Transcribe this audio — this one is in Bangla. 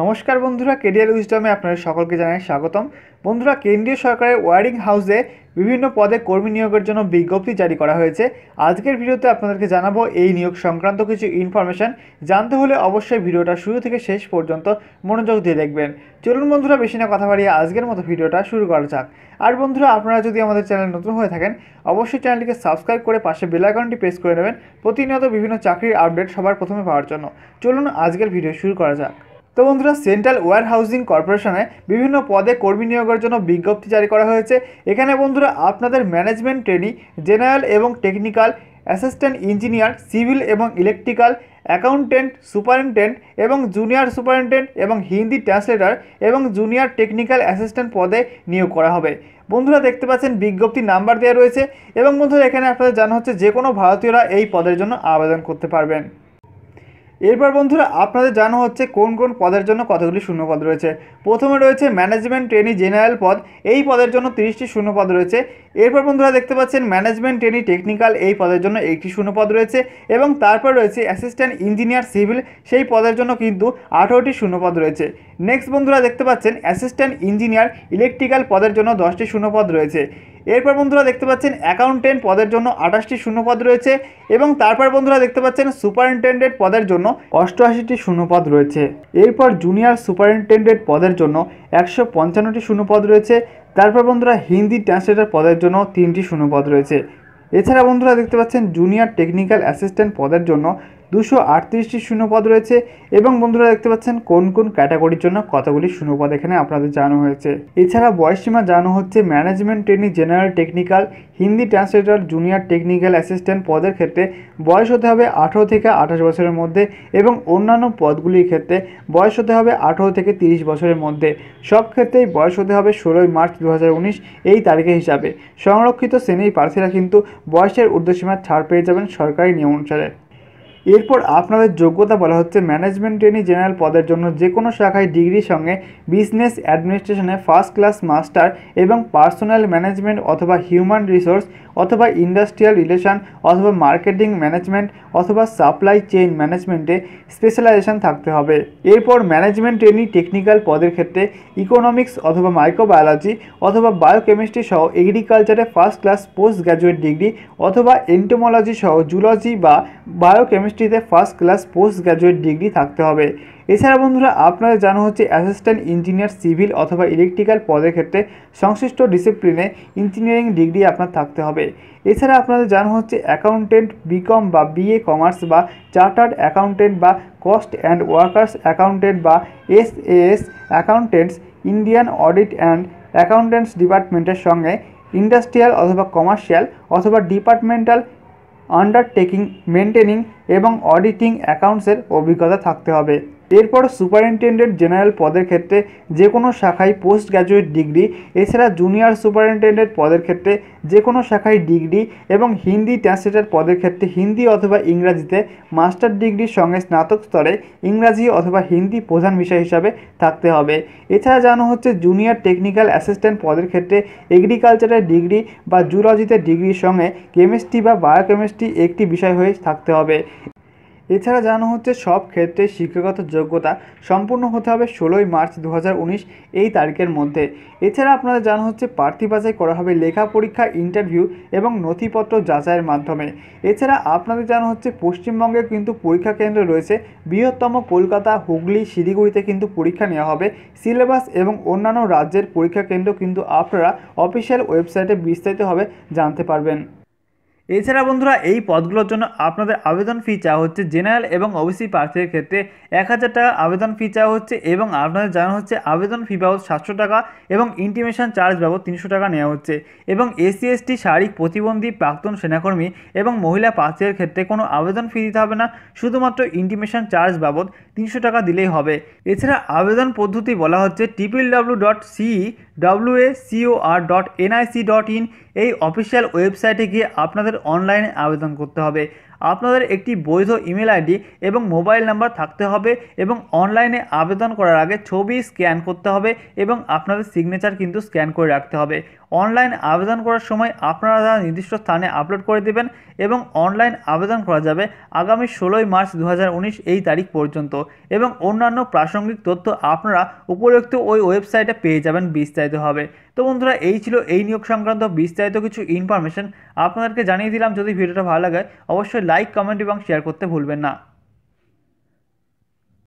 নমস্কার বন্ধুরা কেডিএল উইজডমে আপনাদের সকলকে জানাই স্বাগতম। বন্ধুরা, কেন্দ্রীয় সরকারের ওয়ারিং হাউসে বিভিন্ন পদে কর্মী নিয়োগের জন্য বিজ্ঞপ্তি জারি করা হয়েছে। আজকের ভিডিওতে আপনাদেরকে জানাব এই নিয়োগ সংক্রান্ত কিছু ইনফরমেশন জানতে হলে অবশ্যই ভিডিওটা শুরু থেকে শেষ পর্যন্ত মনোযোগ দিয়ে দেখবেন। চলুন বন্ধুরা, বেশি না কথা বাড়িয়ে আজকের মতো ভিডিওটা শুরু করা যাক। আর বন্ধুরা, আপনারা যদি আমাদের চ্যানেল নতুন হয়ে থাকেন, অবশ্যই চ্যানেলটিকে সাবস্ক্রাইব করে পাশে বেল আইকনটি প্রেস করে নেবেন। প্রতিনিয়ত বিভিন্ন চাকরির আপডেট সবার প্রথমে পাওয়ার জন্য। চলুন আজকের ভিডিও শুরু করা যাক। তো বন্ধুরা সেন্ট্রাল ওয়্যার হাউজিং কর্পোরেশনে বিভিন্ন পদে কর্মী নিয়োগের জন্য বিজ্ঞপ্তি জারি করা হয়েছে। এখানে বন্ধুরা, আপনাদের ম্যানেজমেন্ট ট্রেনিং জেনারেল এবং টেকনিক্যাল অ্যাসিস্ট্যান্ট ইঞ্জিনিয়ার সিভিল এবং ইলেকট্রিক্যাল অ্যাকাউন্টেন্ট সুপারিনটেন্ট এবং জুনিয়র সুপারিনটেন্ট এবং হিন্দি ট্রান্সলেটর এবং জুনিয়র টেকনিক্যাল অ্যাসিস্ট্যান্ট পদে নিয়োগ করা হবে। বন্ধুরা, দেখতে পাচ্ছেন বিজ্ঞপ্তির নাম্বার দেওয়া রয়েছে এবং বন্ধুরা, এখানে আপনাদের জানা হচ্ছে যে কোনো ভারতীয়রা এই পদের জন্য আবেদন করতে পারবেন। এরপর বন্ধুরা, আপনাদের জানা হচ্ছে কোন কোন পদের জন্য কতগুলি শূন্যপদ রয়েছে। প্রথমে রয়েছে ম্যানেজমেন্ট ট্রেনি জেনারেল পদ, এই পদের জন্য তিরিশটি শূন্যপদ রয়েছে। এরপর বন্ধুরা দেখতে পাচ্ছেন ম্যানেজমেন্ট ট্রেনি টেকনিক্যাল, এই পদের জন্য একটি শূন্যপদ রয়েছে এবং তারপর রয়েছে অ্যাসিস্ট্যান্ট ইঞ্জিনিয়ার সিভিল, সেই পদের জন্য কিন্তু আঠারোটি শূন্যপদ রয়েছে। নেক্সট বন্ধুরা দেখতে পাচ্ছেন অ্যাসিস্ট্যান্ট ইঞ্জিনিয়ার ইলেকট্রিক্যাল পদের জন্য দশটি শূন্যপদ রয়েছে। এরপর বন্ধুরা দেখতে পাচ্ছেন অ্যাকাউন্টেন্ট পদের জন্য আঠাশটি শূন্যপদ রয়েছে এবং তারপর বন্ধুরা দেখতে পাচ্ছেন সুপারিনটেন্ডেন্ট পদের জন্য অষ্টআশিটি শূন্যপদ রয়েছে। এরপর জুনিয়র সুপারিনটেন্ডেন্ট পদের জন্য একশো পঞ্চান্নটি শূন্যপদ রয়েছে। তারপর বন্ধুরা হিন্দি ট্রান্সলেটর পদের জন্য তিনটি শূন্যপদ রয়েছে। এছাড়া বন্ধুরা দেখতে পাচ্ছেন জুনিয়র টেকনিক্যাল অ্যাসিস্ট্যান্ট পদের জন্য দুশো আটত্রিশটি শূন্যপদ রয়েছে এবং বন্ধুরা দেখতে পাচ্ছেন কোন কোন ক্যাটাগরির জন্য কতগুলি শূন্যপদ এখানে আপনাদের জানানো হয়েছে। এছাড়া বয়সসীমা জানানো হচ্ছে management training, general technical, Hindi translator, junior technical assistant পদের ক্ষেত্রে বয়স হতে হবে আঠেরো থেকে আঠাশ বছরের মধ্যে এবং অন্যান্য পদগুলির ক্ষেত্রে বয়স হতে হবে আঠেরো থেকে তিরিশ বছরের মধ্যে। সব ক্ষেত্রেই বয়স হতে হবে ষোলোই মার্চ দু হাজার উনিশ এই তারিখে হিসাবে। সংরক্ষিত শ্রেণির প্রার্থীরা কিন্তু বয়সের ঊর্ধ্বসীমার ছাড় পেয়ে যাবেন সরকারি নিয়ম অনুসারে। এরপর আপনাদের যোগ্যতা বলা হচ্ছে ম্যানেজমেন্ট ট্রেনি জেনারেল পদের জন্য যে কোনো শাখায় ডিগ্রির সঙ্গে বিজনেস অ্যাডমিনিস্ট্রেশনে ফার্স্ট ক্লাস মাস্টার এবং পার্সোনাল ম্যানেজমেন্ট অথবা হিউম্যান রিসোর্স অথবা ইন্ডাস্ট্রিয়াল রিলেশন অথবা মার্কেটিং ম্যানেজমেন্ট অথবা সাপ্লাই চেইন ম্যানেজমেন্টে স্পেশালাইজেশন থাকতে হবে। এরপর ম্যানেজমেন্ট ট্রেনি টেকনিক্যাল পদের ক্ষেত্রে ইকোনমিক্স অথবা মাইক্রোবায়োলজি অথবা বায়োকেমিস্ট্রি সহ এগ্রিকালচারে first class post graduate degree অথবা এন্টোমোলজি সহ জুলজি বা বায়োকেমিস্ট্রিতে first class post graduate degree থাকতে হবে। এছাড়া বন্ধুরা আপনাদের জানা হচ্ছে অ্যাসিস্ট্যান্ট ইঞ্জিনিয়ার সিভিল অথবা ইলেকট্রিক্যাল পদের ক্ষেত্রে সংশ্লিষ্ট ডিসিপ্লিনে ইঞ্জিনিয়ারিং ডিগ্রি আপনার থাকতে হবে। এছাড়া আপনাদের জানা হচ্ছে অ্যাকাউন্টেন্ট বিকম বা বিএ কমার্স বা চার্টার্ড অ্যাকাউন্টেন্ট বা কস্ট অ্যান্ড ওয়ার্কার্স অ্যাকাউন্টেন্ট বা S S accountants Indian audit and accountants ডিপার্টমেন্টের সঙ্গে ইন্ডাস্ট্রিয়াল অথবা কমার্শিয়াল অথবা ডিপার্টমেন্টাল আন্ডারটেকিং মেনটেনিং এবং অডিটিং অ্যাকাউন্টসের অভিজ্ঞতা থাকতে হবে। এরপর সুপারিনটেন্ডেন্ট জেনারেল পদের ক্ষেত্রে যে কোনো শাখায় পোস্ট গ্র্যাজুয়েট ডিগ্রি, এছাড়া জুনিয়র সুপারিনটেন্ডেন্ট পদের ক্ষেত্রে যে কোনো শাখায় ডিগ্রি এবং হিন্দি ট্রান্সলেটর পদের ক্ষেত্রে হিন্দি অথবা ইংরাজিতে মাস্টার ডিগ্রির সঙ্গে স্নাতক স্তরে ইংরাজি অথবা হিন্দি প্রধান বিষয় হিসাবে থাকতে হবে। এছাড়া জানা হচ্ছে জুনিয়র টেকনিক্যাল অ্যাসিস্ট্যান্ট পদের ক্ষেত্রে এগ্রিকালচারের ডিগ্রি বা জুলজিতে ডিগ্রির সঙ্গে কেমিস্ট্রি বা বায়োকেমিস্ট্রি একটি বিষয় হয়ে থাকতে হবে। এছাড়া জানানো হচ্ছে সব ক্ষেত্রে শিক্ষাগত যোগ্যতা সম্পূর্ণ হতে হবে ষোলোই মার্চ দু হাজার উনিশ এই তারিখের মধ্যে। এছাড়া আপনাদের জানা হচ্ছে প্রার্থী বাছাই করা হবে লেখা পরীক্ষা ইন্টারভিউ এবং নথিপত্র যাচাইয়ের মাধ্যমে। এছাড়া আপনাদের জানা হচ্ছে পশ্চিমবঙ্গে কিন্তু পরীক্ষা কেন্দ্র রয়েছে। বৃহত্তম কলকাতা, হুগলি, শিলিগুড়িতে কিন্তু পরীক্ষা নেওয়া হবে। সিলেবাস এবং অন্যান্য রাজ্যের পরীক্ষা কেন্দ্র কিন্তু আপনারা অফিসিয়াল ওয়েবসাইটে বিস্তারিতভাবে জানতে পারবেন। এছাড়া বন্ধুরা, এই পদগুলোর জন্য আপনাদের আবেদন ফি চাওয়া হচ্ছে জেনারেল এবং ওবিসি প্রার্থীদের ক্ষেত্রে এক হাজার টাকা আবেদন ফি চাওয়া হচ্ছে এবং আপনাদের জানা হচ্ছে আবেদন ফি বাবদ সাতশো টাকা এবং ইন্টিমেশন চার্জ বাবদ তিনশো টাকা নেওয়া হচ্ছে এবং এসসি এসটি শারীরিক প্রতিবন্ধী, প্রাক্তন সেনাকর্মী এবং মহিলা প্রার্থীদের ক্ষেত্রে কোনো আবেদন ফি দিতে হবে না। শুধুমাত্র ইন্টিমেশন চার্জ বাবদ তিনশো টাকা দিলেই হবে। এছাড়া আবেদন পদ্ধতি বলা হচ্ছে triple W dot C W A C O R dot N I C dot in এই অফিসিয়াল ওয়েবসাইটে গিয়ে আপনাদের অনলাইনে আবেদন করতে হবে। আপনাদের একটি বৈধ ইমেল আইডি এবং মোবাইল নাম্বার থাকতে হবে এবং অনলাইনে আবেদন করার আগে ছবি স্ক্যান করতে হবে এবং আপনাদের সিগনেচার কিন্তু স্ক্যান করে রাখতে হবে। অনলাইন আবেদন করার সময় আপনারা তারা নির্দিষ্ট স্থানে আপলোড করে দেবেন এবং অনলাইন আবেদন করা যাবে আগামী ষোলোই মার্চ দু হাজার উনিশ এই তারিখ পর্যন্ত এবং অন্যান্য প্রাসঙ্গিক তথ্য আপনারা উপরোক্ত ওই ওয়েবসাইটে পেয়ে যাবেন বিস্তারিতভাবে। তো বন্ধুরা, এই ছিল এই নিয়োগ সংক্রান্ত বিস্তারিত কিছু ইনফরমেশন আপনাদেরকে জানিয়ে দিলাম, যদি ভিডিওটা ভালো লাগে, অবশ্যই লাইক কমেন্ট এবং শেয়ার করতে ভুলবেন না।